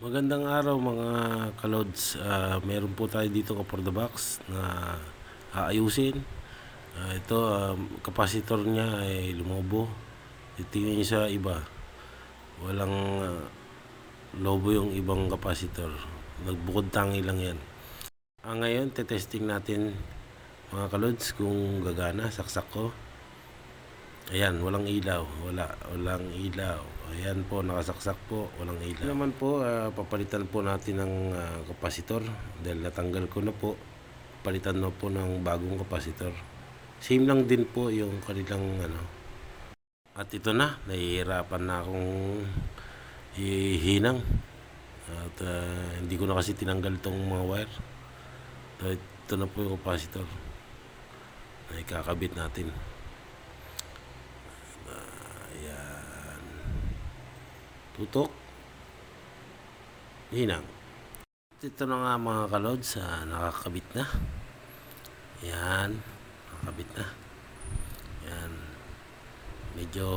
Magandang araw mga kalods. Ah, meron po tayo dito for the box na aayusin. Ah, ito, ah, capacitor niya ay lumobo. Titingnan niyo sa iba. Walang ah, lobo yung ibang capacitor. Nagbukod tangi lang yan. Ah, ngayon, tetesting natin mga kalods kung gagana. Saksak ko. Ayan, walang ilaw. Wala, walang ilaw. Ayan po, nakasaksak po, walang ilaw. Ito naman po, ah, papalitan po natin ng ah, kapasitor dahil natanggal ko na po. Palitan na po ng bagong kapasitor. Same lang din po yung kanilang ano. At ito na, nahihirapan na akong hihinang. At ah, hindi ko na kasi tinanggal tong mga wire. So, ito na po yung kapasitor. Na ikakabit natin. Ayan. Tutok. Hinang. Ito na nga mga kalods, ah, nakakabit na. Yan. Nakakabit na. Yan. Medyo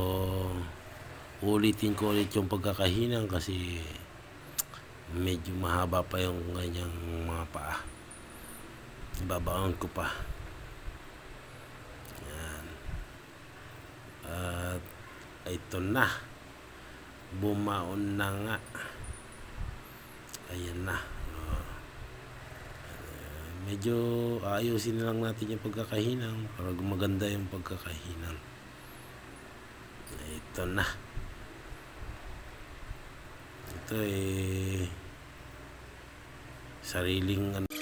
ulitin ko ulit yung pagkakahinang kasi medyo mahaba pa yung ganyang mga paa. Babaon ko pa. Yan. At ito na. Bumaon na nga. Ayan na. Uh, medyo ayusin lang natin yung pagkakahinang para maganda yung pagkakahinang. Ito na. Ito eh sariling ano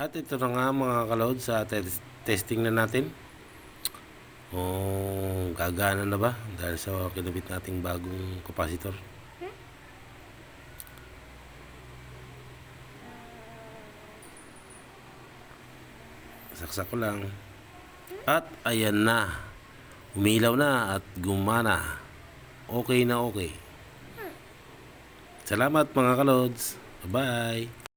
At ito na nga mga kalood sa tes- testing na natin. Kung gagana na ba dahil sa kinabit nating bagong capacitor. Saksak ko lang. At ayan na. Umilaw na at gumana. Okay na okay. Salamat mga kalods. Bye-bye.